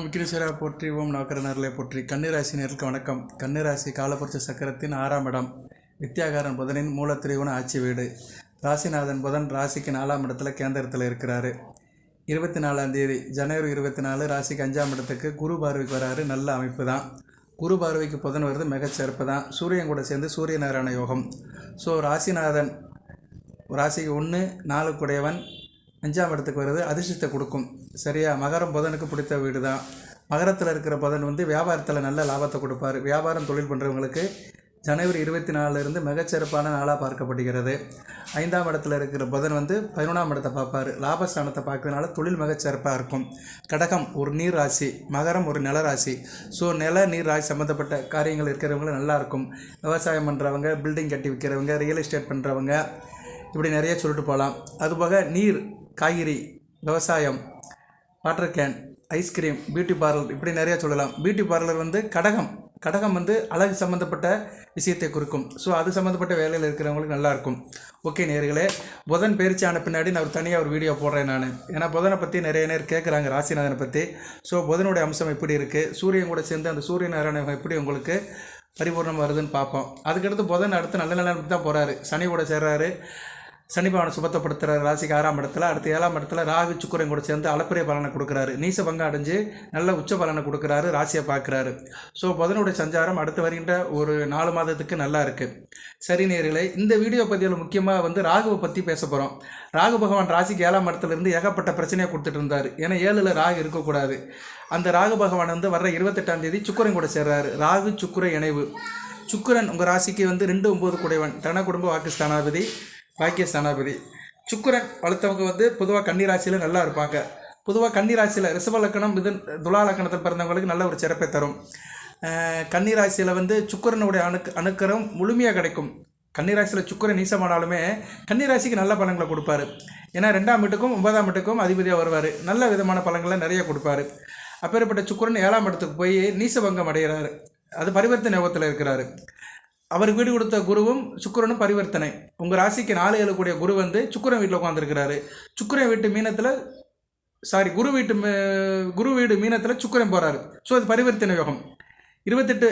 ஓம் விக்னேஸ்வரா போற்றி ஓம் நவக்கரநர்களை போற்றி. கன்னிராசி நேருக்கு வணக்கம். கன்னிராசி காலபுருஷ சக்கரத்தின் ஆறாம் இடம். வித்யாகாரன் புதனின் மூலத்திரிகோண ஆட்சி வீடு. ராசிநாதன் புதன் ராசிக்கு நாலாம் இடத்துல கேந்திரத்தில் இருக்கிறாரு. இருபத்தி நாலாம் தேதி ஜனவரி இருபத்தி நாலு ராசிக்கு அஞ்சாம் இடத்துக்கு குரு பார்வைக்கு வராரு. நல்ல அமைப்பு தான். குரு பார்வைக்கு புதன் வருது மிகச்சிறப்பு தான். சூரியன் கூட சேர்ந்து சூரிய நாராயண யோகம். ஸோ ராசிநாதன் ராசிக்கு ஒன்று நாலு குடையவன் அஞ்சாம் இடத்துக்கு வருது அதிர்ஷ்டத்தை கொடுக்கும். சரியா? மகரம் புதனுக்கு பிடித்த வீடு தான் மகரத்தில் இருக்கிற புதன் வந்து வியாபாரத்தில் நல்ல லாபத்தை கொடுப்பார். வியாபாரம் தொழில் பண்ணுறவங்களுக்கு ஜனவரி இருபத்தி நாலுலேருந்து மிகச்சிறப்பான நாளாக பார்க்கப்படுகிறது. ஐந்தாம் இடத்துல இருக்கிற புதன் வந்து பதினொன்றாம் இடத்தை பார்ப்பார். லாபஸ்தானத்தை பார்க்கறதுனால தொழில் மிகச்சிறப்பாக இருக்கும். கடகம் ஒரு நீர் ராசி மகரம் ஒரு நில ராசி. ஸோ நில நீர் ராசி சம்மந்தப்பட்ட காரியங்கள் இருக்கிறவங்களும் நல்லாயிருக்கும் விவசாயம் பண்ணுறவங்க பில்டிங் கட்டி விற்கிறவங்க ரியல் எஸ்டேட் பண்ணுறவங்க இப்படி நிறைய சொல்லிட்டு போகலாம் அதுபோக நீர் காய்கறி விவசாயம் water can ice cream beauty parlour இப்படி நிறையா சொல்லலாம். பியூட்டி பார்லர் வந்து கடகம். கடகம் வந்து அழகு சம்மந்தப்பட்ட விஷயத்தை குறிக்கும். ஸோ அது சம்மந்தப்பட்ட வேலையில் இருக்கிறவங்களுக்கு நல்லாயிருக்கும் ஓகே நேர்களே புதன் பயிற்சி ஆன பின்னாடி நான் ஒரு தனியாக ஒரு வீடியோ போடுறேன் நான். ஏன்னா புதனை பற்றி நிறைய நேர் கேட்குறாங்க ராசிநாதனை பற்றி ஸோ புதனுடைய அம்சம் எப்படி இருக்குது சூரியன் கூட சேர்ந்து அந்த சூரிய நாராயணம் எப்படி உங்களுக்கு பரிபூர்ணம் வருதுன்னு பார்ப்போம். அதுக்கடுத்து புதன் அடுத்து நல்ல நல்ல தான் போகிறாரு சனி கூட சேர்றாரு. சனி பவனை சுபத்தப்படுத்துகிற ராசிக்கு ஆறாம் இடத்துல அடுத்து ஏழாம் இடத்துல ராகு சுக்கரன் கூட சேர்ந்து அளப்பரிய பலனை கொடுக்குறாரு. நீச பங்கம் அடைஞ்சு நல்ல உச்ச பலனை கொடுக்குறாரு ராசியை பார்க்குறாரு. ஸோ புதனுடைய சஞ்சாரம் அடுத்து வருகின்ற ஒரு நாலு மாதத்துக்கு நல்லா இருக்குது சரி நேர்களை இந்த வீடியோ பதிவில் முக்கியமாக வந்து ராகுவை பற்றி பேச போகிறோம் ராகு பகவான் ராசிக்கு ஏழாம் இடத்துலேருந்து ஏகப்பட்ட பிரச்சனையை கொடுத்துட்டு இருந்தார். ஏன்னா ஏழில் ராகு இருக்கக்கூடாது. அந்த ராகு பகவான் வந்து வர்ற இருபத்தெட்டாம் தேதி சுக்கரன் கூட சேர்றாரு. ராகு சுக்குர இணைவு. சுக்கிரன் உங்கள் ராசிக்கு வந்து ரெண்டு ஒம்பது குடைவன் தன குடும்ப வாக்கு ஸ்தானாதிபதி பாக்கியஸ்தானாபதி. சுக்கிரன் வளர்த்தவங்க வந்து பொதுவாக கன்னிராசியில் நல்லா இருப்பாங்க. பொதுவாக கன்னிராசியில் ரிஷப லக்கணம் இது துலா லக்கணத்தில் பிறந்தவங்களுக்கு நல்ல ஒரு சிறப்பை தரும். கன்னிராசியில் வந்து சுக்கிரனுடைய அணுக்கு அணுக்கரம் முழுமையாக கிடைக்கும். கன்னிராசியில் சுக்கிரன் நீசமானாலுமே கன்னிராசிக்கு நல்ல பலன்களை கொடுப்பாரு. ஏன்னா ரெண்டாம் வீட்டுக்கும் ஒன்பதாம் வீட்டுக்கும் அதிபதியாக வருவார். நல்ல விதமான பழங்களை நிறைய கொடுப்பாரு. அப்பேற்பட்ட சுக்கிரன் ஏழாம் இடத்துக்கு போய் நீசபங்கம் அடைகிறாரு. அது பரிவர்த்தனை யோகத்தில் இருக்கிறாரு. அவர் வீடு கொடுத்த குருவும் சுக்கரனும் பரிவர்த்தனை. உங்கள் ராசிக்கு நாலு எழுக்கூடிய குரு வந்து சுக்கரன் வீட்டில் உட்காந்துருக்கிறாரு சுக்கரன் வீட்டு மீனத்தில் சாரி குரு வீட்டு குரு வீடு மீனத்தில் சுக்கரன் போகிறாரு ஸோ அது பரிவர்த்தனை யோகம். இருபத்தெட்டு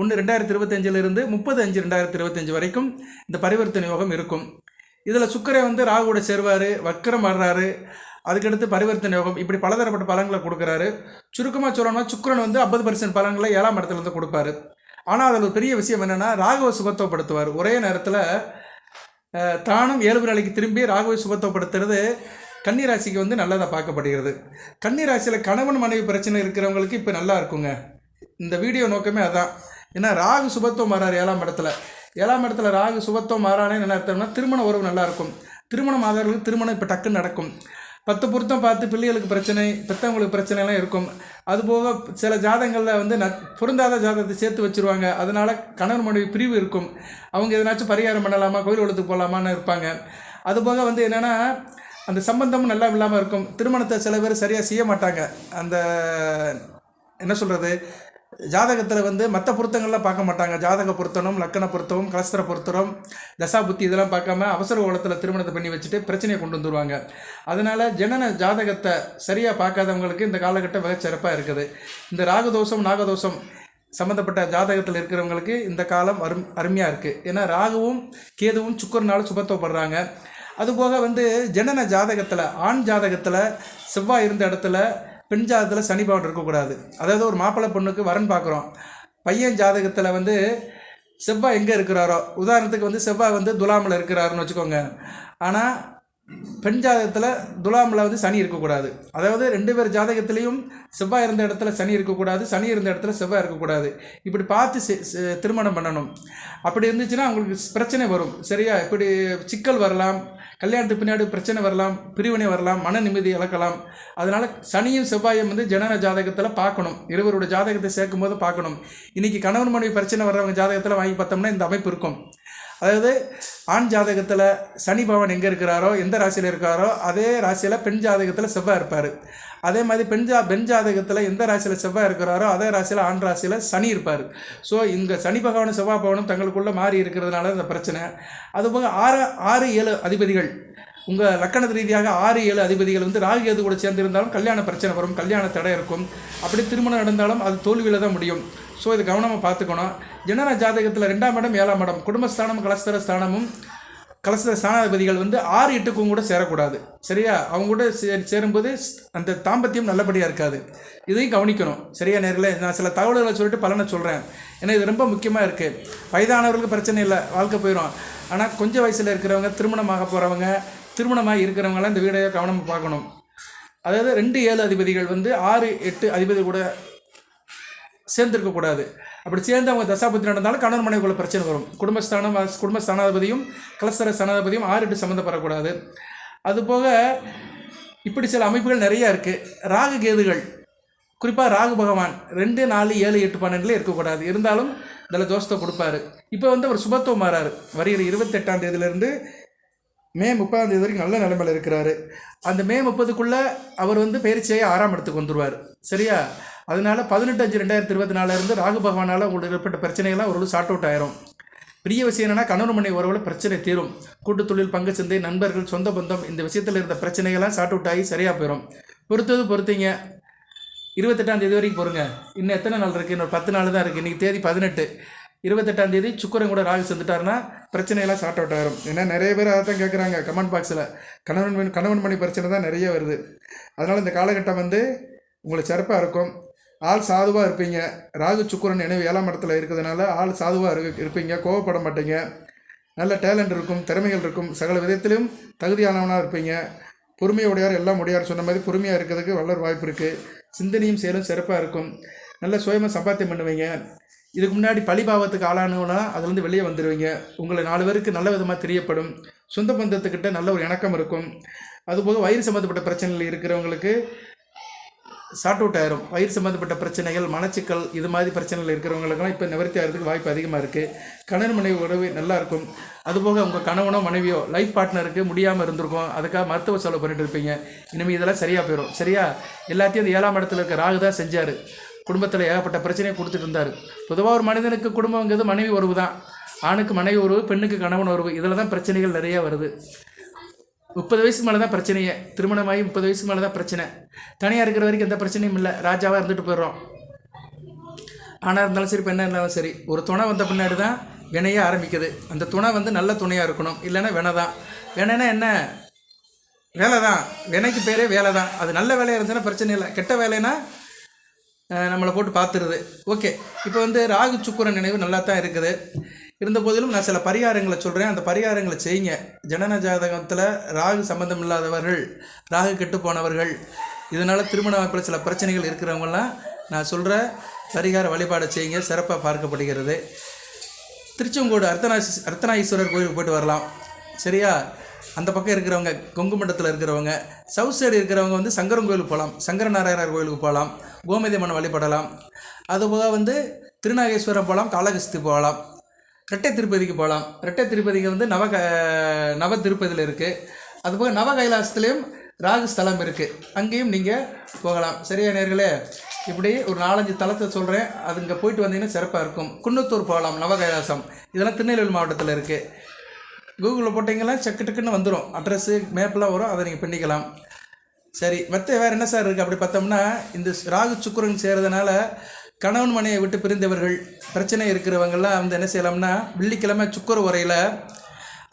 ஒன்று ரெண்டாயிரத்தி இருபத்தஞ்சிலிருந்து முப்பது அஞ்சு ரெண்டாயிரத்தி இருபத்தஞ்சு வரைக்கும் இந்த பரிவர்த்தனை யோகம் இருக்கும். இதில் சுக்கிரன் வந்து ராகுவோட சேர்வார் வக்கரம் வர்றாரு. அதுக்கடுத்து பரிவர்த்தனை யோகம். இப்படி பலதரப்பட்ட பலன்களை கொடுக்குறாரு. சுருக்கமாக சொல்லணும்னா சுக்கரன் வந்து ஐம்பது பர்சன்ட் பலன்களை ஏழாம் இடத்துல இருந்து கொடுப்பாரு. ஆனால் அதில் ஒரு பெரிய விஷயம் என்னென்னா ராகவ சுபத்துவப்படுத்துவார் ஒரே நேரத்தில் தானும் இயல்பு நிலைக்கு திரும்பி ராகவை சுபத்துவப்படுத்துறது கன்னிராசிக்கு வந்து நல்லதாக பார்க்கப்படுகிறது. கன்னிராசியில் கணவன் மனைவி பிரச்சனை இருக்கிறவங்களுக்கு இப்போ நல்லா இருக்குங்க. இந்த வீடியோ நோக்கமே அதான். ஏன்னா ராகு சுபத்துவம் மாறார் ஏழாம் இடத்துல. ஏழாம் இடத்துல ராகு சுபத்துவம் மாறானே என்ன அர்த்தம்னா திருமண உறவு நல்லாயிருக்கும் திருமணம் ஆதவர்களுக்கு திருமணம் இப்போ டக்குன்னு நடக்கும். பத்து பொருத்தம் பார்த்து பிள்ளைகளுக்கு பிரச்சனை பெற்றவங்களுக்கு பிரச்சனைலாம் இருக்கும். அதுபோக சில ஜாதகங்களில் வந்து ந பொருந்தாத ஜாதகத்தை சேர்த்து வச்சுருவாங்க. அதனால் கணவன் மனைவி பிரிவு இருக்கும். அவங்க எதனாச்சும் பரிகாரம் பண்ணலாமா கோயில் குளத்துக்கு போகலாமான்னு இருப்பாங்க. அதுபோக வந்து என்னென்னா அந்த சம்பந்தமும் நல்லா இல்லாமல் இருக்கும். திருமணத்தை சில பேர் சரியாக செய்ய மாட்டாங்க. அந்த என்ன சொல்கிறது ஜாதகத்தில் வந்து மற்ற பொருத்தங்கள்லாம் பார்க்க மாட்டாங்க. ஜாதக பொருத்தனும் லக்கண பொருத்தமும் கலஸ்திர பொருத்தம் தசா புத்தி இதெல்லாம் பார்க்காம அவசர கோலத்தில் திருமணத்தை பண்ணி வச்சுட்டு பிரச்சனையை கொண்டு வந்துடுவாங்க அதனால் ஜனன ஜாதகத்தை சரியாக பார்க்காதவங்களுக்கு இந்த காலகட்டம் மிகச் சிறப்பாக இருக்குது. இந்த ராகுதோஷம் நாகதோஷம் சம்மந்தப்பட்ட ஜாதகத்தில் இருக்கிறவங்களுக்கு இந்த காலம் அரும் அருமையாக இருக்குது ஏன்னா ராகுவும் கேதுவும் சுக்கரனால சுபத்துவப்படுறாங்க அதுபோக வந்து ஜனன ஜாதகத்தில் ஆண் ஜாதகத்தில் செவ்வாய் இருந்த இடத்துல பெண் ஜாதகத்தில் சனி பவன் இருக்கக்கூடாது. அதாவது ஒரு மாப்பிள்ளை பொண்ணுக்கு வரன் பார்க்குறோம். பையன் ஜாதகத்தில் வந்து செவ்வாய் எங்கே இருக்கிறாரோ? உதாரணத்துக்கு வந்து செவ்வாய் வந்து துலாமில் இருக்கிறாருன்னு வச்சுக்கோங்க. ஆனால் பெண் ஜாதகத்தில் துலாமில் வந்து சனி இருக்கக்கூடாது. அதாவது ரெண்டு பேர் ஜாதகத்துலேயும் செவ்வாய் இருந்த இடத்துல சனி இருக்கக்கூடாது சனி இருந்த இடத்துல செவ்வாய் இருக்கக்கூடாது. இப்படி பார்த்து செ- திருமணம் பண்ணணும். அப்படி இருந்துச்சுன்னா அவங்களுக்கு பிரச்சனை வரும். சரியா? இப்படி சிக்கல் வரலாம். கல்யாணத்துக்கு பின்னாடி பிரச்சனை வரலாம் பிரிவினை வரலாம் மன நிம்மதி இழக்கலாம். அதனால் சனியும் செவ்வாயும் வந்து ஜனன ஜாதகத்தில் பார்க்கணும். இருவரோட ஜாதகத்தை சேர்க்கும் போது பார்க்கணும். இன்றைக்கி கணவன் மனைவி பிரச்சனை வர்றவங்க ஜாதகத்தில் வாங்கி பார்த்தோம்னா இந்த அமைப்பு இருக்கும். அதாவது ஆண் ஜாதகத்தில் சனி பவன் எங்கே இருக்கிறாரோ எந்த ராசியில் இருக்காரோ அதே ராசியில் பெண் ஜாதகத்தில் செவ்வாய் இருப்பார். அதே மாதிரி பெண் ஜா பெண் ஜாதகத்தில் எந்த ராசியில் செவ்வாய் இருக்கிறாரோ அதே ராசியில் ஆண் ராசியில் சனி இருப்பார். ஸோ இங்கே சனி பகவானும் செவ்வாய் பகவானும் தங்களுக்குள்ளே மாறி இருக்கிறதுனால இந்த பிரச்சனை. அதுபோக ஆறு ஆறு ஏழு அதிபதிகள். உங்கள் லக்கண ரீதியாக ஆறு ஏழு அதிபதிகள் வந்து ராகு கேது கூட சேர்ந்திருந்தாலும் கல்யாண பிரச்சனை வரும் கல்யாண தடை இருக்கும். அப்படி திருமணம் நடந்தாலும் அது தோல்வியில் தான் முடியும். ஸோ இது கவனமாக பார்த்துக்கணும். ஜனன ஜாதகத்தில் ரெண்டாம் இடம் ஏழாம் இடம். குடும்பஸ்தானம் கலஸ்தர ஸ்தானமும் கலச ஸ்தானாதிபதிகள் வந்து ஆறு எட்டுக்கும் கூட சேரக்கூடாது. சரியா? அவங்க கூட சே சேரும்போது அந்த தாம்பத்தியம் நல்லபடியாக இருக்காது. இதையும் கவனிக்கணும். சரியா நேரில் நான் சில தகவல்களை சொல்லிட்டு பலனை சொல்கிறேன் ஏன்னா இது ரொம்ப முக்கியமாக இருக்குது வயதானவர்களுக்கு பிரச்சனை இல்லை. வாழ்க்கை போயிடும் ஆனால் கொஞ்சம் வயசில் இருக்கிறவங்க திருமணமாக போகிறவங்க திருமணமாக இருக்கிறவங்களாம் இந்த வீடியோ கவனமாக பார்க்கணும். அதாவது ரெண்டு ஏழு அதிபதிகள் வந்து ஆறு எட்டு அதிபதி கூட சேர்ந்திருக்கக்கூடாது. அப்படி சேர்ந்து அவங்க தசாபுத்தி நடந்தாலும் கணவன் மனைவிக்குள்ள பிரச்சனை வரும். குடும்பஸ்தானம் குடும்ப ஸ்தானாதிபதியும் கலஸ்தர ஸ்தானாதிபதியும் ஆறு எட்டு சம்மந்தப்படக்கூடாது. அதுபோக இப்படி சில அமைப்புகள் நிறைய இருக்குது ராகு கேதுகள் குறிப்பாக ராகு பகவான் ரெண்டு நாலு ஏழு எட்டு பன்னெண்டுல இருக்கக்கூடாது. இருந்தாலும் இதில் தோஷத்தை கொடுப்பாரு. இப்போ வந்து அவர் சுபத்துவம் மாறாரு. வருகிற இருபத்தெட்டாம் தேதியிலேருந்து மே முப்பதாம் தேதி வரைக்கும் நல்ல நிலைமையில் இருக்கிறாரு. அந்த மே முப்பதுக்குள்ளே அவர் வந்து பயிற்சியை ஆறாம் இடத்துக்கு வந்துடுவார் சரியா? அதனால பதினெட்டு அஞ்சு ரெண்டாயிரத்தி இருபத்தி நாலுலேருந்து ராகு பகவானால் உங்களுக்கு ஏற்பட்ட பிரச்சனைகள்லாம் ஒரு சார்ட் அவுட் ஆயிரும். பெரிய விஷயம் என்னன்னா கணவன் மனை உறவில் பிரச்சனை தீரும். கூட்டு தொழில் பங்கு சந்தை நண்பர்கள் சொந்த பந்தம் இந்த விஷயத்தில் இருந்த பிரச்சனைகள்லாம் சார்ட் அவுட் ஆகி சரியாக போயிடும் பொறுத்தது பொறுத்தீங்க. இருபத்தெட்டாம் தேதி வரைக்கும் பொறுங்க. இன்னும் எத்தனை நாள் இருக்குது இன்னொரு பத்து நாள் தான் இருக்குது இன்றைக்கி தேதி பதினெட்டு. இருபத்தெட்டாம் தேதி சுக்கரன் கூட ராகு செஞ்சுட்டாருன்னா பிரச்சனையெல்லாம் சார்ட் அவுட் ஆயிரும். ஏன்னா நிறைய பேர் அதை தான் கேட்குறாங்க கமெண்ட் பாக்ஸில் கணவன் மணி கணவன் மணி பிரச்சனை தான் நிறைய வருது. அதனால் இந்த காலகட்டம் வந்து உங்களுக்கு சிறப்பாக இருக்கும். ஆள் சாதுவாக இருப்பீங்க. ராகு சுக்கரன் நினைவு ஏழாம் இடத்துல இருக்கிறதுனால ஆள் சாதுவாக இரு இருப்பீங்க. கோவப்பட மாட்டீங்க. நல்ல டேலண்ட் இருக்கும் திறமைகள் இருக்கும். சகல விதத்திலும் தகுதியானவனாக இருப்பீங்க. பொறுமையுடையார் எல்லாம் உடையார் சொன்ன மாதிரி பொறுமையாக இருக்கிறதுக்கு வளர் வாய்ப்பு இருக்குது சிந்தனையும் செயலும் சிறப்பாக இருக்கும். நல்ல சுயமாக சம்பாத்தியம் பண்ணுவீங்க. இதுக்கு முன்னாடி பழிபாவத்துக்கு ஆளானவனா அதுலேருந்து வெளியே வந்துடுவீங்க உங்களை நாலு பேருக்கு நல்ல விதமாக தெரியப்படும். சொந்த பந்தத்துக்கிட்ட நல்ல ஒரு இணக்கம் இருக்கும். அதுபோக வயிறு சம்மந்தப்பட்ட பிரச்சனைகள் இருக்கிறவங்களுக்கு ஷார்ட் அவுட் ஆயிரும். பயிர் சம்மந்தப்பட்ட பிரச்சனைகள் மனச்சிக்கல் இது மாதிரி பிரச்சனைகள் இருக்கிறவங்களுக்கெல்லாம் இப்போ நிவர்த்தி ஆகிறதுக்கு வாய்ப்பு அதிகமாக இருக்குது கணவன் மனைவி உறவு நல்லா இருக்கும். அதுபோக உங்கள் கணவனோ மனைவியோ லைஃப் பார்ட்னருக்கு முடியாமல் இருந்திருக்கும். அதுக்காக மருத்துவ செலவு பண்ணிட்டு இருப்பீங்க. இனிமேல் இதெல்லாம் சரியாக போயிடும் சரியா? எல்லாத்தையும் அந்த ஏழாம் இடத்துல இருக்க ராகு தான் செஞ்சார். குடும்பத்தில் ஏகப்பட்ட பிரச்சனையை கொடுத்துட்டு இருந்தார். பொதுவாக ஒரு மனிதனுக்கு குடும்பங்கிறது மனைவி உறவு தான் ஆணுக்கு மனைவி உறவு பெண்ணுக்கு கணவன் உறவு. இதில் தான் பிரச்சனைகள் நிறைய வருது. முப்பது வயசு மேலே தான் பிரச்சனையே. திருமணமாகி முப்பது வயசு மேலே தான் பிரச்சனை. தனியாக இருக்கிற வரைக்கும் எந்த பிரச்சனையும் இல்லை. ராஜாவாக இருந்துட்டு போயிடுறோம். ஆனால் இருந்தாலும் சரி பெண்ணாக இருந்தாலும் சரி ஒரு துணை வந்த பின்னாடி தான் வினையே ஆரம்பிக்குது. அந்த துணை வந்து நல்ல துணையாக இருக்கணும். இல்லைன்னா வினை தான் வினைனா என்ன? வேலை தான் வினைக்கு பேரே வேலை தான் அது நல்ல வேலையாக இருந்துச்சுன்னா பிரச்சனை இல்லை. கெட்ட வேலைன்னா நம்மளை போட்டு பார்த்துருது. ஓகே. இப்போ வந்து ராகு சுக்குரன் நினைவு நல்லா தான் இருக்குது. இருந்த போதிலும் நான் சில பரிகாரங்களை சொல்கிறேன் அந்த பரிகாரங்களை செய்யுங்க. ஜனன ஜாதகத்தில் ராகு சம்பந்தம் இல்லாதவர்கள் ராகு கெட்டு போனவர்கள் இதனால் திருமண அமைப்பில் சில பிரச்சனைகள் இருக்கிறவங்கலாம் நான் சொல்கிற பரிகார வழிபாடை செய்யுங்க. சிறப்பாக பார்க்கப்படுகிறது. திருச்செங்கோடு அர்த்தநாசி அர்த்தநாயீஸ்வரர் கோயிலுக்கு போயிட்டு வரலாம். சரியா? அந்த பக்கம் இருக்கிறவங்க கொங்கு மண்டலத்தில் இருக்கிறவங்க சவுத் சைடு இருக்கிறவங்க வந்து சங்கரன் கோயிலுக்கு போகலாம் சங்கரநாராயணர் கோயிலுக்கு போகலாம் கோமதி அம்மன் வழிபடலாம். அதுபோக வந்து திருநாகேஸ்வரம் போகலாம் காலகஸ்தி போகலாம் ரெட்டை திருப்பதிக்கு போகலாம் ரெட்டை திருப்பதிக்கு வந்து நவ நவ திருப்பதியில் இருக்குது அதுபோக நவ கைலாசத்துலேயும் ராகு ஸ்தலம் இருக்குது அங்கேயும் நீங்கள் போகலாம். சரியா நேர்களே? இப்படி ஒரு நாலஞ்சு தலத்தை சொல்கிறேன் அது இங்கே போயிட்டு வந்தீங்கன்னா சிறப்பாக இருக்கும். குன்னத்தூர் போகலாம் நவ கைலாசம். இதெல்லாம் திருநெல்வேலி மாவட்டத்தில் இருக்குது கூகுளில் போட்டிங்கன்னா செக்கு டக்குன்னு வந்துடும் அட்ரஸ்ஸு மேப்பெலாம் வரும். அதை நீங்கள் பண்ணிக்கலாம். சரி மற்ற வேறு என்ன சார் இருக்குது அப்படி பார்த்தோம்னா இந்த ராகு சுக்கிரன் சேர்றதுனால கணவன் மனையை விட்டு பிரிந்தவர்கள் பிரச்சனை இருக்கிறவங்கெல்லாம் வந்து என்ன செய்யலாம்னா வெள்ளிக்கிழமை சுக்கர உரையில்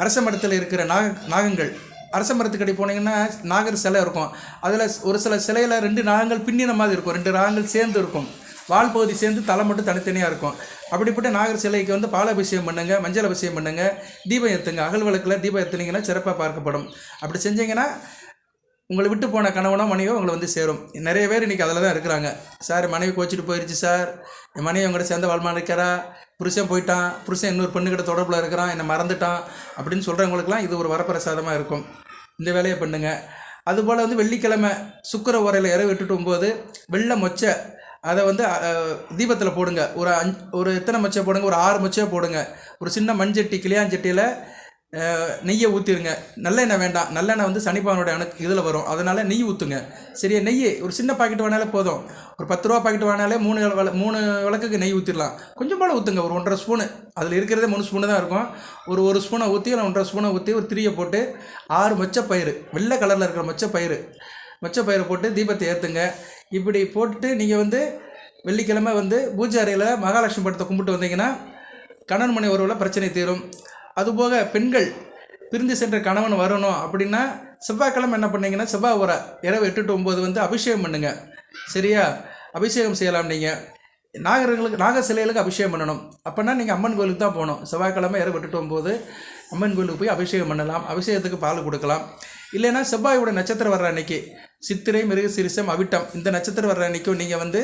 அரச மரத்தில் இருக்கிற நாக நாகங்கள். அரச மரத்துக்கடி போனீங்கன்னா நாகர் சிலை இருக்கும். அதில் ஒரு சில சிலையில் ரெண்டு நாகங்கள் பின்னின மாதிரி இருக்கும். ரெண்டு நாகங்கள் சேர்ந்து இருக்கும். வால் பகுதி சேர்ந்து தலை மட்டும் தனித்தனியாக இருக்கும். அப்படிப்பட்ட நாகர் சிலைக்கு வந்து பாலாபிஷேகம் பண்ணுங்கள் மஞ்சள் அபிஷேகம் பண்ணுங்கள் தீபம் ஏற்றுங்க அகல் விளக்கில் தீபம் ஏற்றுனீங்கன்னா சிறப்பாக பார்க்கப்படும். அப்படி செஞ்சீங்கன்னா உங்களை விட்டு போன கணவனோ மனைவியோ உங்களை வந்து சேரும். நிறைய பேர் இன்றைக்கி அதில் தான் இருக்கிறாங்க. சார் மனைவி கோச்சிட்டு போயிடுச்சு சார். என் மனைவி உங்கள்கிட்ட சேர்ந்த வாழ்மா இருக்கிறா புருஷன் போயிட்டான். புருஷன் இன்னொரு பெண்ணுக்கிட்ட தொடர்பில் இருக்கிறான். என்னை மறந்துட்டான் அப்படின்னு சொல்கிறவங்களுக்குலாம் இது ஒரு வரப்பிரசாதமாக இருக்கும். இந்த வேலையை பண்ணுங்க. அதுபோல் வந்து வெள்ளிக்கிழமை சுக்கர உரையில் இறவு விட்டுட்டு போகும்போது வெள்ளை மொச்சை அதை வந்து தீபத்தில் போடுங்க. ஒரு அஞ் ஒரு எத்தனை மொச்சை போடுங்க? ஒரு ஆறு மொச்சையை போடுங்க. ஒரு சின்ன மண்சட்டி கிளியாஞ்சட்டியில் நெய்யை ஊற்றிடுங்க நல்லெண்ணெய் வேண்டாம். நல்லெண்ணெய் வந்து சனிப்பானோட அணு இதில் வரும். அதனால் நெய் ஊற்றுங்க சரியா? நெய் ஒரு சின்ன பாக்கெட் வாங்கினாலே போதும். ஒரு பத்து ரூபா பாக்கெட் வாங்கினாலே மூணு மூணு விளக்குக்கு நெய் ஊற்றிடலாம் கொஞ்சம் போல் ஊற்றுங்க ஒரு ஒன்றரை ஸ்பூனு அதில் இருக்கிறதே மூணு ஸ்பூனு தான் இருக்கும். ஒரு ஒரு ஸ்பூனை ஊற்றி இல்லை ஒன்றரை ஸ்பூனை ஊற்றி ஒரு திரியை போட்டு ஆறு மொச்சப்பயிறு வெள்ளை கலரில் இருக்கிற மொச்சப்பயிறு மொச்சப்பயிறு போட்டு தீபத்தை ஏற்றுங்க இப்படி போட்டுட்டு நீங்கள் வந்து வெள்ளிக்கிழமை வந்து பூஜை அறையில் மகாலட்சுமி படத்தை கும்பிட்டு வந்தீங்கன்னா கணவன் மனை ஒருவில் பிரச்சனை தீரும். அதுபோக பெண்கள் பிரிந்து சென்ற கணவன் வரணும் அப்படின்னா செவ்வாய்க்கிழமை என்ன பண்ணீங்கன்னா செவ்வாய் உரை இரவு எட்டு டு ஒம்பது வந்து அபிஷேகம் பண்ணுங்க. சரியா? அபிஷேகம் செய்யலாம் நீங்கள் நாகர்களுக்கு நாக சிலைகளுக்கு அபிஷேகம் பண்ணணும். அப்போனா நீங்கள் அம்மன் கோயிலுக்கு தான் போகணும். செவ்வாய்க்கிழமை இரவு எட்டு டு ஒம்பது அம்மன் கோயிலுக்கு போய் அபிஷேகம் பண்ணலாம். அபிஷேகத்துக்கு பால் கொடுக்கலாம். இல்லைன்னா செவ்வாயோட நட்சத்திரம் வர்ற அன்னைக்கு சித்திரை மிருக சிரிசம் அவிட்டம் இந்த நட்சத்திரம் வர்ற அன்னைக்கும் நீங்கள் வந்து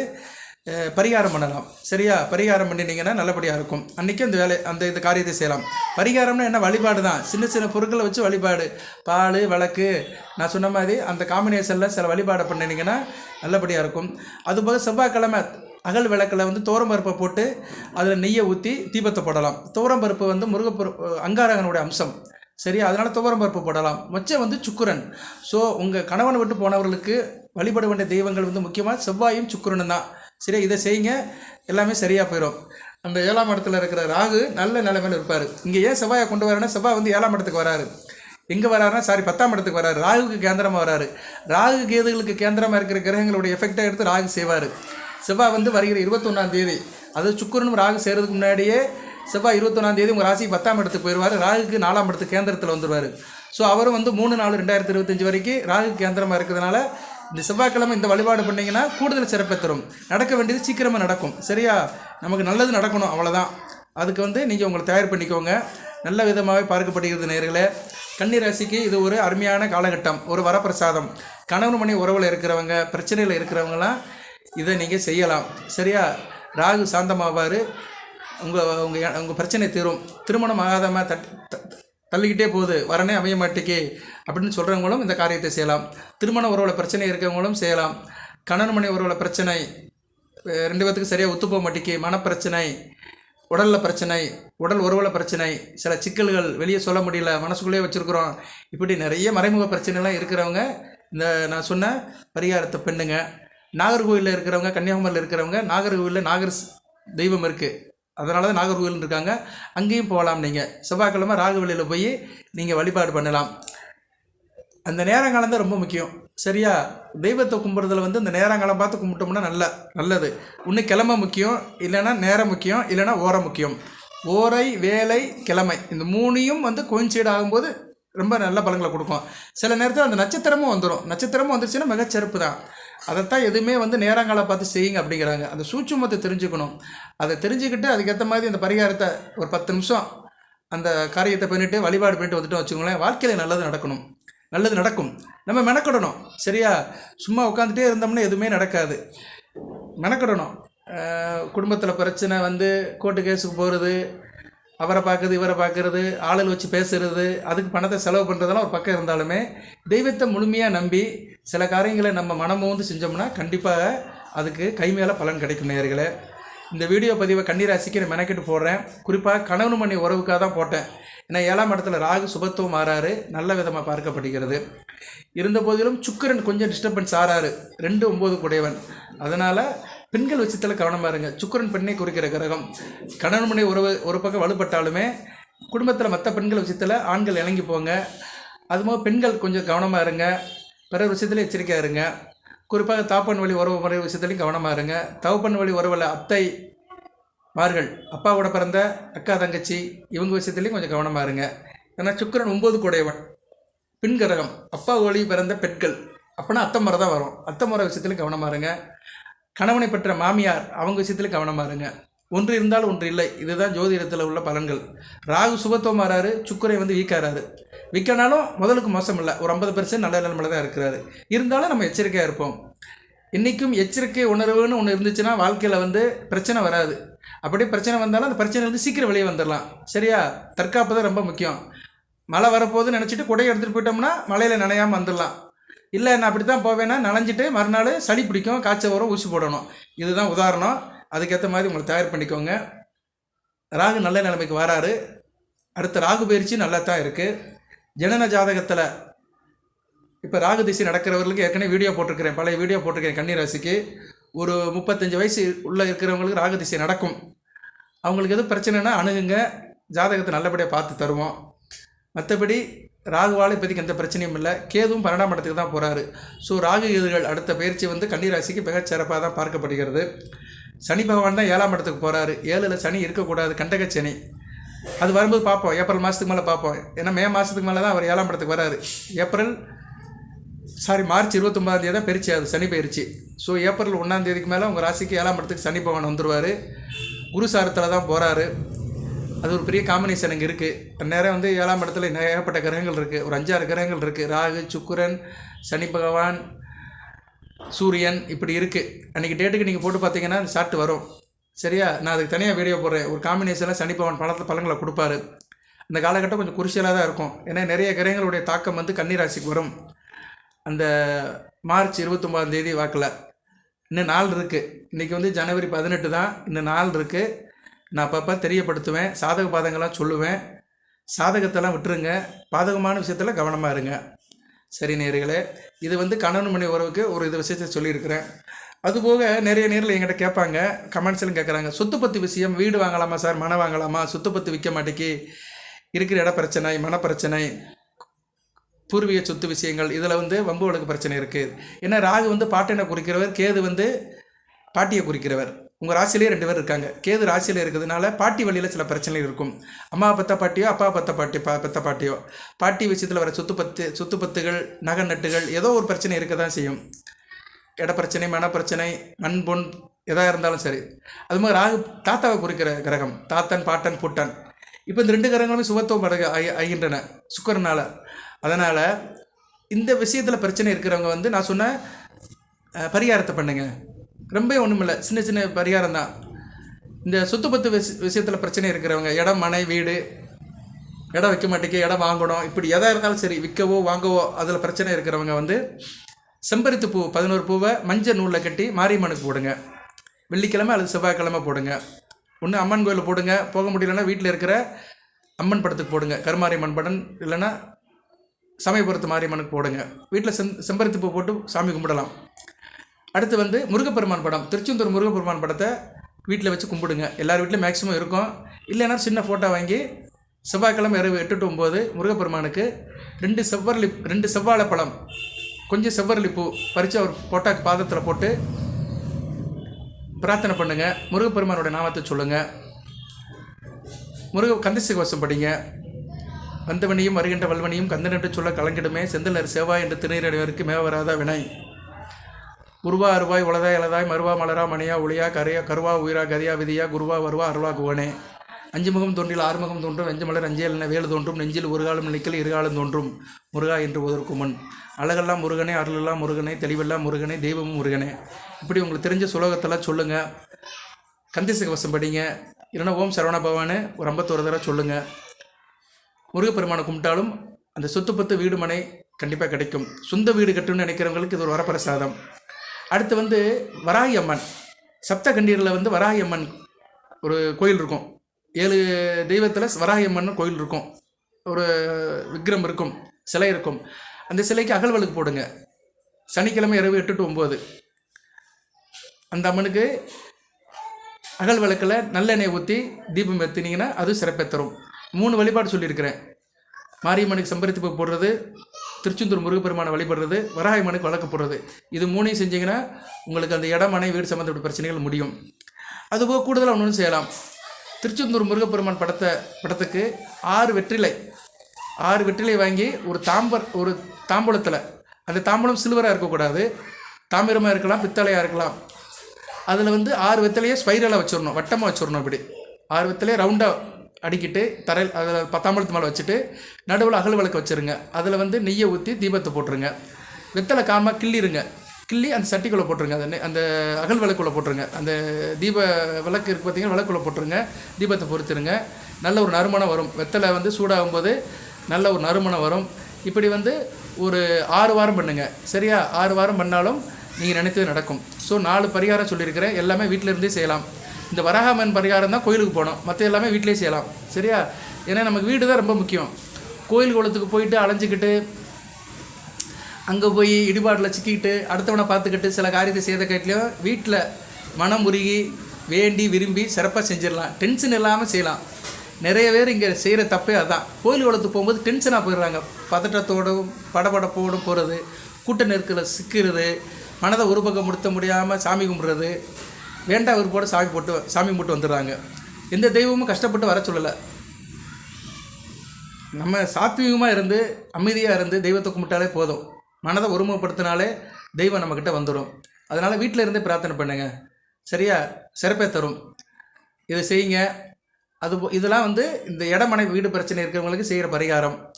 பரிகாரம் பண்ணலாம். சரியா? பரிகாரம் பண்ணினீங்கன்னா நல்லபடியாக இருக்கும். அன்றைக்கி அந்த வேலை அந்த இந்த காரியத்தை செய்யலாம். பரிகாரம்னா என்ன? வழிபாடு தான். சின்ன சின்ன பொருட்களை வச்சு வழிபாடு. பால் விளக்கு. நான் சொன்ன மாதிரி அந்த காம்பினேஷனில் சில வழிபாடு பண்ணினீங்கன்னா நல்லபடியாக இருக்கும். அதுபோக செவ்வாய்க்கிழமை அகல் விளக்கில் வந்து பருப்பை போட்டு அதில் நெய்யை ஊற்றி தீபத்தை போடலாம். பருப்பு வந்து முருகப்பரு அங்காரகனுடைய அம்சம். சரியா? அதனால் பருப்பு போடலாம். மொச்சை வந்து சுக்குரன். ஸோ உங்கள் கணவன் விட்டு போனவர்களுக்கு வழிபட வேண்டிய தெய்வங்கள் வந்து முக்கியமாக செவ்வாயும் சுக்குரனும் தான். சரி இதை செய்யுங்க. எல்லாமே சரியாக போயிடும் அந்த ஏழாம் இடத்துல இருக்கிற ராகு நல்ல நிலைமையில் இருப்பார். இங்கே ஏன் செவ்வாயை கொண்டு வரேன்னா செவ்வாய் வந்து ஏழாம் இடத்துக்கு வராரு. எங்கே வராருன்னா சாரி பத்தாம் இடத்துக்கு வராரு. ராகுக்கு கேந்திரமாக வராரு. ராகு கேதுகளுக்கு கேந்திரமாக இருக்கிற கிரகங்களுடைய எஃபெக்டை எடுத்து ராகு செய்வார். செவ்வாய் வந்து வருகிற இருபத்தொன்னாம் தேதி அது சுக்குரனும் ராகு செய்கிறதுக்கு முன்னாடியே செவ்வாய் இருபத்தொன்னாம் தேதி உங்கள் ராசி பத்தாம் இடத்துக்கு போயிடுவார் ராகுக்கு நாலாம் இடத்துக்கு கேந்திரத்தில் வந்துடுவார் ஸோ அவரும் வந்து மூணு நாலு ரெண்டாயிரத்தி இருபத்தஞ்சு வரைக்கும் ராகு கேந்திரமாக இருக்கிறதுனால இந்த செவ்வாய்க்கிழமை இந்த வழிபாடு பண்ணிங்கன்னா கூடுதல் சிறப்பை தரும். நடக்க வேண்டியது சீக்கிரமாக நடக்கும். சரியா? நமக்கு நல்லது நடக்கணும் அவ்வளோதான் அதுக்கு வந்து நீங்கள் உங்களை தயார் பண்ணிக்கோங்க. நல்ல விதமாகவே பார்க்கப்படுகிறது நேர்களே. கன்னிராசிக்கு இது ஒரு அருமையான காலகட்டம் ஒரு வரப்பிரசாதம். கணவன் மணி உறவில் இருக்கிறவங்க பிரச்சனையில் இருக்கிறவங்களாம் இதை நீங்கள் செய்யலாம். சரியா? ராகு சாந்தமாவார். உங்கள் உங்கள் உங்கள் பிரச்சனை தீரும். திருமணம் ஆகாதமாக தட் தள்ளிக்கிட்டே போகுது. வரனே அமைய மாட்டேக்கே. அப்படின்னு சொல்கிறவங்களும் இந்த காரியத்தை செய்யலாம். திருமண உறவில் பிரச்சனை இருக்கிறவங்களும் செய்யலாம். கணவன் மனை உறவில் பிரச்சனை. ரெண்டு பேத்துக்கு சரியாக ஒத்து போக மாட்டேக்கி. மனப்பிரச்சனை. உடலில் பிரச்சனை. உடல் உறவில் பிரச்சனை. சில சிக்கல்கள் வெளியே சொல்ல முடியல. மனசுக்குள்ளேயே வச்சுருக்குறோம். இப்படி நிறைய மறைமுக பிரச்சனைலாம் இருக்கிறவங்க இந்த நான் சொன்ன பரிகாரத்தை பெண்ணுங்க. நாகர்கோவிலில் இருக்கிறவங்க கன்னியாகுமரியில் இருக்கிறவங்க நாகர்கோவிலில் நாகர் தெய்வம் இருக்குது அதனால தான் நாகர்கோவில் இருக்காங்க. அங்கேயும் போகலாம் நீங்கள் செவ்வாய்க்கிழமை ராகுவலியில் போய் நீங்கள் வழிபாடு பண்ணலாம். அந்த நேரங்காலம் தான் ரொம்ப முக்கியம். சரியா? தெய்வத்தை கும்பிட்றதுல வந்து இந்த நேரங்காலம் பார்த்து கும்பிட்டோம்னா நல்ல நல்லது. ஒன்று கிழமை முக்கியம் இல்லைன்னா நேரம் முக்கியம் இல்லைன்னா ஓரம் முக்கியம். ஓரை வேலை கிழமை. இந்த மூணையும் வந்து கோயின்சைடு ஆகும்போது ரொம்ப நல்ல பலன்களை கொடுக்கும். சில நேரத்தில் அந்த நட்சத்திரமும் வந்துடும் நட்சத்திரமும் வந்துருச்சுன்னா மிகச்சிறப்பு தான் அதைத்தான் எதுவுமே வந்து நேரங்காலம் பார்த்து செய்யுங்க அப்படிங்கிறாங்க. அந்த சூட்சுமத்தை தெரிஞ்சுக்கணும். அதை தெரிஞ்சுக்கிட்டு அதுக்கேற்ற மாதிரி அந்த பரிகாரத்தை ஒரு பத்து நிமிஷம் அந்த காரியத்தை பண்ணிட்டு வழிபாடு பண்ணிட்டு வந்துட்டு வச்சுக்கோங்களேன். வாழ்க்கையில் நல்லது நடக்கணும். நல்லது நடக்கும். நம்ம மெனக்கிடணும். சரியா? சும்மா உட்காந்துட்டே இருந்தோம்னா எதுவுமே நடக்காது. மெனக்கிடணும். குடும்பத்தில் பிரச்சனை வந்து கோர்ட்டு கேஸுக்கு போகிறது அவரை பார்க்குறது இவரை பார்க்குறது ஆளுகள் வச்சு பேசுறது அதுக்கு பணத்தை செலவு பண்ணுறதெல்லாம் ஒரு பக்கம் இருந்தாலுமே தெய்வத்தை முழுமையாக நம்பி சில காரியங்களை நம்ம மனமோந்து செஞ்சோம்னா கண்டிப்பாக அதுக்கு கை மேலே பலன் கிடைக்கும் நேர்களை இந்த வீடியோ பதிவை கன்னிராசிக்கு நான் மெனக்கெட்டு போடுறேன். குறிப்பாக கணவன் மணி உறவுக்காக தான் போட்டேன். ஏன்னா ஏழாம் இடத்துல ராகு சுபத்துவம் ஆறாரு. நல்ல விதமாக பார்க்கப்படுகிறது. இருந்த போதிலும் சுக்கிரன் கொஞ்சம் டிஸ்டர்பன்ஸ் ஆறாரு. ரெண்டு ஒம்பது கூடையவன். அதனால் பெண்கள் விஷயத்தில் கவனமாக இருங்க. சுக்கிரன் பெண்ணை குறிக்கிற கிரகம். கணவன் மணி உறவு ஒரு பக்கம் வலுப்பட்டாலுமே குடும்பத்தில் மற்ற பெண்கள் விஷயத்தில் ஆண்கள் இறங்கி போங்க. அதுபோக பெண்கள் கொஞ்சம் கவனமாக இருங்க. பிற விஷயத்தில் எச்சரிக்கையாக இருங்க குறிப்பாக தாப்பன் வழி உறவு முறை விஷயத்துலையும் கவனமாக இருங்க. தவப்பன் வழி உறவில் அத்தை மார்கள் அப்பாவோட பிறந்த அக்கா தங்கச்சி இவங்க விஷயத்துலையும் கொஞ்சம் கவனமாக இருங்க. ஏன்னா சுக்கரன் ஒம்பது கூடையவன். பின் கிரகம் அப்பா வழி பிறந்த பெண்கள். அப்போனா அத்தை முறை தான் வரும். அத்தை முறை விஷயத்துலையும் கவனமாக இருங்க. கணவனை பெற்ற மாமியார் அவங்க விஷயத்துலையும் கவனமாக இருங்க. ஒன்று இருந்தால் ஒன்று இல்லை. இதுதான் ஜோதிடத்தில் உள்ள பலன்கள். ராகு சுபத்துவம் மாறாரு சுக்கரை வந்து வீக்காராரு. விற்கனாலும் முதலுக்கு மோசம் இல்லை ஒரு ஐம்பது பெர்சன்ட் நல்ல நிலமையில தான் இருக்கிறாரு. இருந்தாலும் நம்ம எச்சரிக்கையாக இருப்போம். இன்றைக்கும் எச்சரிக்கை உணர்வுன்னு ஒன்று இருந்துச்சுன்னா வாழ்க்கையில் வந்து பிரச்சனை வராது. அப்படியே பிரச்சனை வந்தாலும் அந்த பிரச்சனை வந்து சீக்கிரம் வெளியே வந்துடலாம். சரியா? தற்காப்பு தான் ரொம்ப முக்கியம். மழை வரப்போகுதுன்னு நினச்சிட்டு குடையை எடுத்துகிட்டு போயிட்டோம்னா மழையில் நனையாமல் வந்துடலாம். இல்லை நான் அப்படி தான் போவேன்னா நனைஞ்சிட்டு மறுநாள் சளி பிடிக்கும் காய்ச்சல் வரும் ஊசி போடணும். இதுதான் உதாரணம். அதுக்கேற்ற மாதிரி உங்களை தயார் பண்ணிக்கோங்க. ராகு நல்ல நிலைமைக்கு வராரு. அடுத்த ராகு பயிற்சி நல்லா தான் இருக்குது ஜனன ஜாதகத்தில் இப்போ ராகு திசை நடக்கிறவர்களுக்கு ஏற்கனவே வீடியோ போட்டிருக்கிறேன். பழைய வீடியோ போட்டிருக்கேன் கன்னி ராசிக்கு ஒரு முப்பத்தஞ்சு வயசு உள்ளே இருக்கிறவங்களுக்கு ராகு திசை நடக்கும். அவங்களுக்கு எதுவும் பிரச்சனைனா அணுகுங்க. ஜாதகத்தை நல்லபடியாக பார்த்து தருவோம். மற்றபடி ராகுவால் இப்போதைக்கு எந்த பிரச்சனையும் இல்லை. கேதுவும் பன்னெண்டாம் இடத்துக்கு தான் போகிறாரு ஸோ ராகு எதிர்கள் அடுத்த பயிற்சி வந்து கன்னிராசிக்கு மிகச் சிறப்பாக தான் பார்க்கப்படுகிறது. சனி பகவான் தான் ஏழாம் இடத்துக்கு போகிறாரு ஏழில் சனி இருக்கக்கூடாது. கண்டக சனி அது வரும்போது பார்ப்போம். ஏப்ரல் மாதத்துக்கு மேலே பார்ப்போம். ஏன்னா மே மாதத்துக்கு மேலே தான் அவர் ஏழாம் படத்துக்கு வராரு. ஏப்ரல் சாரி மார்ச் இருபத்தொம்பதாம் தேதி தான் பயிற்சி அது சனி பயிற்சி. ஸோ ஏப்ரல் ஒன்றாம் தேதிக்கு மேலே உங்கள் ராசிக்கு ஏழாம் படத்துக்கு சனி பகவான் வந்துடுவார் குரு சாரத்தில் தான் போகிறாரு அது ஒரு பெரிய காம்பினேஷன் இங்கே இருக்குது நேரம் வந்து ஏழாம் இடத்துல ஏகப்பட்ட கிரகங்கள் இருக்குது ஒரு அஞ்சாறு கிரகங்கள் இருக்குது ராகு சுக்குரன் சனி பகவான் சூரியன் இப்படி இருக்குது அன்றைக்கி டேட்டுக்கு நீங்கள் போட்டு பார்த்தீங்கன்னா சாட்டு வரும். சரியா? நான் அதுக்கு தனியாக வீடியோ போடுறேன். ஒரு காம்பினேஷனில் சனிப்பவன் பகவான் பழங்களை கொடுப்பாரு. அந்த காலகட்டம் கொஞ்சம் குருசியலாக தான் இருக்கும். ஏன்னா நிறைய கிரகங்களுடைய தாக்கம் வந்து கன்னிராசிக்கு வரும். அந்த மார்ச் இருபத்தொம்பதாம் தேதி வாக்கில். இன்னும் நாள் இருக்குது இன்றைக்கி வந்து ஜனவரி பதினெட்டு தான். இன்னும் நாள் இருக்குது நான் அப்பப்போ தெரியப்படுத்துவேன். சாதக பாதங்கள்லாம் சொல்லுவேன். சாதகத்தெல்லாம் விட்டுருங்க. பாதகமான விஷயத்தில் கவனமாக இருங்க. சரி நேர்களே இது வந்து கணவன் மணி உறவுக்கு ஒரு இது விஷயத்தை சொல்லியிருக்கிறேன். அதுபோக நிறைய நேரில் எங்கிட்ட கேட்பாங்க. கமெண்ட்ஸ்லையும் கேட்குறாங்க. சொத்து பத்து விஷயம் வீடு வாங்கலாமா சார் மனை வாங்கலாமா? சொத்து பத்து விற்க மாட்டேக்கி. இருக்கிற இட பிரச்சனை மனப்பிரச்சனை பூர்வீக சொத்து விஷயங்கள் இதில் வந்து வம்பு வழக்கு பிரச்சனை இருக்குது ஏன்னா ராகு வந்து பாட்டினை குறிக்கிறவர் கேது வந்து பாட்டியை குறிக்கிறவர். உங்கள் ராசியிலேயே ரெண்டு பேர் இருக்காங்க. கேது ராசியில் இருக்கிறதுனால பாட்டி வழியில் சில பிரச்சனைகள் இருக்கும். அம்மா பத்த பாட்டியோ அப்பா பத்த பாட்டி பா பத்த பாட்டியோ. பாட்டி விஷயத்தில் வர சொத்து பத்து சொத்து பத்துகள் நகை நட்டுகள் ஏதோ ஒரு பிரச்சனை இருக்க தான் செய்யும். இட பிரச்சனை மன பிரச்சனை மண் பொன் எதாக இருந்தாலும் சரி. அது மாதிரி ராகு தாத்தாவை குறிக்கிற கிரகம் தாத்தன் பாட்டன் புட்டன். இப்போ இந்த ரெண்டு கிரகங்களுமே சுபத்துவம் அடக ஆகின்றன சுக்கரனால். அதனால் இந்த விஷயத்தில் பிரச்சனை இருக்கிறவங்க வந்து நான் சொன்ன பரிகாரத்தை பண்ணுங்க. ரொம்ப ஒன்றும் இல்லை சின்ன சின்ன பரிகாரம் தான். இந்த சொத்து பத்து விஷ விஷயத்தில் பிரச்சனை இருக்கிறவங்க இடம் மனை வீடு இடம் வைக்க மாட்டேங்க இடம் வாங்கணும். இப்படி எதாக இருந்தாலும் சரி விற்கவோ வாங்கவோ அதில் பிரச்சனை இருக்கிறவங்க வந்து செம்பருத்தி பூ பதினோரு பூவை மஞ்சள் நூலில் கட்டி மாரியம்மனுக்கு போடுங்க. வெள்ளிக்கிழமை அல்லது செவ்வாய்க்கிழமை போடுங்க. ஒன்று அம்மன் கோயிலில் போடுங்க. போக முடியலன்னா வீட்டில் இருக்கிற அம்மன் படத்துக்கு போடுங்க. கருமாரியம்மன் படம் இல்லைன்னா சமயபுரத்து மாரியம்மனுக்கு போடுங்க. வீட்டில் செம் செம்பருத்தி பூ போட்டு சாமி கும்பிடலாம். அடுத்து வந்து முருகப்பெருமான் படம். திருச்செந்தூர் முருகப்பெருமான் படத்தை வீட்டில் வச்சு கும்பிடுங்க. எல்லார் வீட்லையும் மேக்ஸிமம் இருக்கும். இல்லைன்னா சின்ன ஃபோட்டோ வாங்கி செவ்வாய்க்கிழமை இரவு எட்டு டு ஒம்பது முருகப்பெருமானுக்கு ரெண்டு செவ்வரளி ரெண்டு செவ்வாழை பழம் கொஞ்சம் செவ்வரளி பூ பறித்து அவர் போட்டாக்கு பாதத்தில் போட்டு பிரார்த்தனை பண்ணுங்கள் முருகப்பெருமானோட நாமத்தை சொல்லுங்கள் முருக கந்தசிகவசம் படிங்க. வந்தவனையும் வருகின்ற வல்வனையும் கந்தன் என்று சொல்ல கலங்கிடுமே. செந்தலர் செவ்வாய் என்று திருநீரடைவருக்கு மேவராதா வினை. உருவா அருவாய் உலதாய் இலதாய் மருவா மலரா மணியா ஒளியா கரையா கருவா உயிரா கதியா விதியா குருவா வருவா அருவா குவனே. அஞ்சு முகம் தோன்றில் ஆறுமுகம் தோன்றும் அஞ்சு மலர் அஞ்சே வேலு தோன்றும் நெஞ்சில் ஒரு காலம் நிற்கல் இருகாலம் தோன்றும். முருகா என்று ஒதற்கு முன் அழகெல்லாம் முருகனே அருளெல்லாம் முருகனே தெளிவெல்லாம் முருகனே தெய்வமும் முருகனே. இப்படி உங்களுக்கு தெரிஞ்ச சுலோகத்தெல்லாம் சொல்லுங்கள் கந்தேச கவசம் படிங்க. இல்லைன்னா ஓம் சரவண பவானு ஒரு ஐம்பத்தோரு தடவை சொல்லுங்கள் முருகப்பெருமானை கும்பிட்டாலும் அந்த சொத்து பத்து வீடு மனை கண்டிப்பாக கிடைக்கும். சொந்த வீடு கட்டணும்னு நினைக்கிறவங்களுக்கு இது ஒரு வரப்பிரசாதம். அடுத்து வந்து வராகி அம்மன். சப்தகண்டீரில் வந்து வராகி அம்மன் ஒரு கோயில் இருக்கும். ஏழு தெய்வத்தில் வராகி அம்மன் கோயில் இருக்கும். ஒரு விக்ரம் இருக்கும் சிலை இருக்கும். அந்த சிலைக்கு அகல்வலுக்கு போடுங்க. சனிக்கிழமை இரவு எட்டு டு ஒம்பது அந்த அம்மனுக்கு அகல் விளக்கில் நல்லெண்ணெய் ஊற்றி தீபம் ஏற்றினீங்கன்னா அது சிறப்பை தரும் மூணு வழிபாடு சொல்லியிருக்கிறேன். மாரியம்மனுக்கு செம்பருத்தி பூ போடுறது திருச்செந்தூர் முருகப்பெருமானை வழிபடுறது வராயம்மனுக்கு வழக்கு போடுறது. இது மூணையும் செஞ்சிங்கன்னா உங்களுக்கு அந்த இடம் மனை வீடு சம்மந்தப்பட்ட பிரச்சனைகள் முடியும். அதுபோக கூடுதலாக ஒன்று செய்யலாம். திருச்செந்தூர் முருகப்பெருமான் படத்தை படத்துக்கு ஆறு வெற்றிலை ஆறு வெற்றிலை வாங்கி ஒரு தாம்பர் ஒரு தாம்பூலத்தில் அந்த தாம்பூலம் சில்வராக இருக்கக்கூடாது தாமிரமாக இருக்கலாம் பித்தளையாக இருக்கலாம். அதில் வந்து ஆறு வெத்தலையே ஸ்பைரலாக வச்சிடணும் வட்டமாக வச்சிடணும் இப்படி ஆறு வெத்தலையே ரவுண்டாக அடிக்கிட்டு தரையில் அதில் பத்தாம்பழத்து மேலே வச்சுட்டு நடுவில் அகல் விளக்கு வச்சுருங்க. அதில் வந்து நெய்யை ஊற்றி தீபத்தை போட்டுருங்க. வெத்தலை காமாக கிள்ளிருங்க. கிள்ளி அந்த சட்டிக்குள்ளே போட்டுருங்க. அந்த அந்த அகல் விளக்குள்ளே போட்டுருங்க. அந்த தீப விளக்கு இருக்கு பார்த்தீங்கன்னா விளக்குள்ளே போட்டுருங்க. தீபத்தை பொறுத்துருங்க. நல்ல ஒரு நறுமணம் வரும். வெத்தலை வந்து சூடாகும் போது நல்ல ஒரு நறுமணம் வரும். இப்படி வந்து ஒரு ஆறு வாரம் பண்ணுங்க. சரியா? ஆறு வாரம் பண்ணாலும் நீங்கள் நினைத்தது நடக்கும். ஸோ நாலு பரிகாரம் சொல்லியிருக்கிறேன். எல்லாமே வீட்டில் இருந்தே செய்யலாம். இந்த வராகமன் பரிகாரம் தான் கோயிலுக்கு போகணும். மற்ற எல்லாமே வீட்டிலே செய்யலாம். சரியா? ஏன்னா நமக்கு வீடு தான் ரொம்ப முக்கியம். கோயில் குளத்துக்கு போயிட்டு அலைஞ்சிக்கிட்டு அங்கே போய் இடிபாட்டில் சிக்கிக்கிட்டு அடுத்தவனை பார்த்துக்கிட்டு சில காரியத்தை செய்த காட்டிலையும் வீட்டில் மனம் உருகி வேண்டி விரும்பி சிறப்பாக செஞ்சிடலாம். டென்ஷன் இல்லாமல் செய்யலாம். நிறைய பேர் இங்கே செய்கிற தப்பே அதான். கோயில் குளத்துக்கு போகும்போது டென்ஷனாக போயிடுறாங்க. பதட்டத்தோடும் படபடப்போடும் போகிறது கூட்ட நெருக்கில் சிக்கிறது மனதை ஒரு பக்கம் முடுத்த முடியாமல் சாமி கும்பிட்றது வேண்டா விருப்போட சாமி போட்டு சாமி கும்பிட்டு வந்துடுறாங்க. எந்த தெய்வமும் கஷ்டப்பட்டு வர சொல்லலை. நம்ம சாத்வீகமாக இருந்து அமைதியாக இருந்து தெய்வத்தை கும்பிட்டாலே போதும். மனதை ஒருமுகப்படுத்தினாலே தெய்வம் நம்மக்கிட்ட வந்துடும் அதனால் வீட்டில் இருந்தே பிரார்த்தனை பண்ணுங்க. சரியா? சிறப்பே தரும். இதை செய்யுங்க. அது போ- இதெல்லாம் வந்து இந்த இடமனை வீடு பிரச்சனை இருக்கிறவங்களுக்கு செய்கிற பரிகாரம்.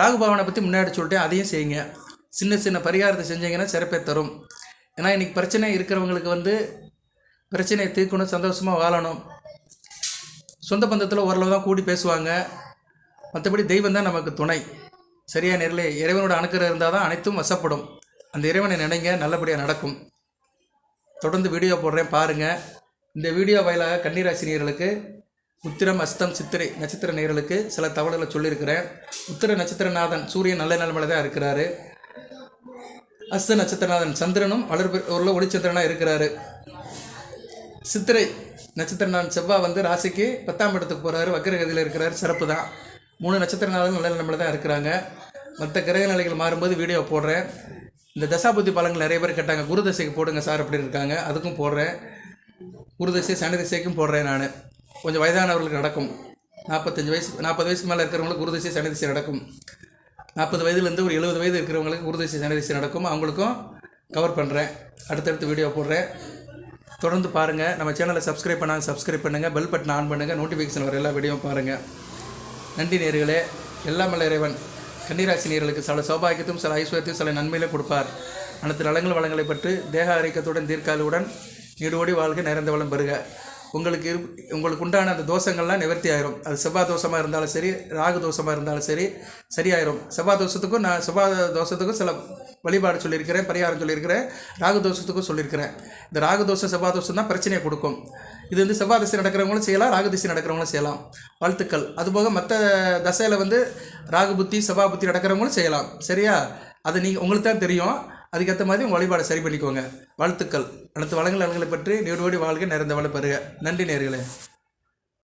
ராகு பவனை பற்றி முன்னாடி சொல்லிட்டேன் அதையும் செய்யுங்க. சின்ன சின்ன பரிகாரத்தை செஞ்சீங்கன்னா சிறப்பே தரும். ஏன்னா இன்றைக்கி பிரச்சனை இருக்கிறவங்களுக்கு வந்து பிரச்சனையை தீர்க்கணும் சந்தோஷமாக வாழணும். சொந்த பந்தத்தில் ஓரளவு தான் கூடி பேசுவாங்க. மற்றபடி தெய்வம் தான் நமக்கு துணை. சரியா நேரில் இறைவனோட அணுக்கிற இருந்தால் தான் அனைத்தும் வசப்படும். அந்த இறைவனை நினைங்க நல்லபடியாக நடக்கும். தொடர்ந்து வீடியோ போடுறேன் பாருங்கள் இந்த வீடியோ வாயிலாக கன்னிராசி நேர்களுக்கு உத்திரம் அஸ்தம் சித்திரை நட்சத்திர நேர்களுக்கு சில தகவல்களை சொல்லியிருக்கிறேன். உத்திர நட்சத்திரநாதன் சூரியன் நல்ல நிலமையில தான் இருக்கிறாரு. அஸ்த நட்சத்திரநாதன் சந்திரனும் வளர் உள்ள ஒளிச்சந்திரனாக இருக்கிறாரு. சித்திரை நட்சத்திரநாதன் செவ்வாய் வந்து ராசிக்கு பத்தாம் இடத்துக்கு போகிறாரு வக்கரகதியில் இருக்கிறாரு சிறப்பு தான் மூணு நட்சத்திரநாதன் நல்ல நிலமையில தான் இருக்கிறாங்க. மற்ற கிரக நிலைகள் மாறும்போது வீடியோ போடுறேன். இந்த தசாபுத்தி பலங்கள் நிறைய பேர் கேட்டாங்க குரு தசைக்கு போடுங்க சார் அப்படின்னு இருக்காங்க. அதுக்கும் போடுறேன். குரு தசை சனி தசைக்கும் போடுறேன் நான். கொஞ்சம் வயதானவர்களுக்கு நடக்கும். நாற்பத்தஞ்சு வயசு நாற்பது வயசுக்கு மேலே இருக்கிறவங்களுக்கு குரு தசை சனி தசை நடக்கும். நாற்பது வயதுலேருந்து ஒரு எழுபது வயது இருக்கிறவங்களுக்கு குரு தசை சனி தசை நடக்கும். அவங்களுக்கும் கவர் பண்ணுறேன் அடுத்தடுத்து வீடியோ போடுறேன். தொடர்ந்து பாருங்கள் நம்ம சேனலை சப்ஸ்கிரைப் பண்ணாங்க சப்ஸ்கிரைப் பண்ணுங்கள் பெல் பட்டன் ஆன் பண்ணுங்கள் நோட்டிஃபிகேஷன் வர எல்லா வீடியோவும் பாருங்கள் நன்றி நேர்களே. எல்லாம் வல்ல இறைவன். கன்னிராசி நேர்களுக்கு சில சௌபாகியத்தையும் சில ஐஸ்வர்யத்தையும் சில நன்மையிலும் கொடுப்பார். அனைத்து நலங்கள் வளங்களை பற்றி தேக ஆரோக்கியத்துடன் தீர்க்காலுடன் நீடோடி வாழ்க்கை நிறைந்த வளம் பெறுக. உங்களுக்கு இரு உங்களுக்கு உண்டான அந்த தோஷங்கள்லாம் நிவர்த்தி ஆயிரும். அது செவ்வாய் தோஷமாக இருந்தாலும் சரி ராகு தோஷமாக இருந்தாலும் சரி சரியாயிரும். செவ்வாய் தோஷத்துக்கும் நான் செவ்வாய் தோஷத்துக்கும் சில வழிபாடு சொல்லியிருக்கிறேன் பரிகாரம் சொல்லியிருக்கிறேன் ராகு தோஷத்துக்கும் சொல்லியிருக்கிறேன். இந்த ராகு தோஷம் செவ்வாய் தோஷம் தான் பிரச்சனையை கொடுக்கும். இது வந்து செவ்வாய் திசை நடக்கிறவங்களும் செய்யலாம் ராகு திசை நடக்கிறவங்களும் செய்யலாம். வாழ்த்துக்கள். அதுபோக மற்ற தசையில் வந்து ராகு புத்தி செவ்வாய் புத்தி நடக்கிறவங்களும் செய்யலாம். சரியா? அது நீங்கள் உங்களுக்கு தான் தெரியும். அதுக்கேற்ற மாதிரி உங்கள் வழிபாடை சரி பண்ணிக்கோங்க. வாழ்த்துக்கள். அடுத்த வளங்கள் நலன்களை பற்றி நீடோடி வாழ்க்கை நிறைந்த வள நன்றி நேர்களே.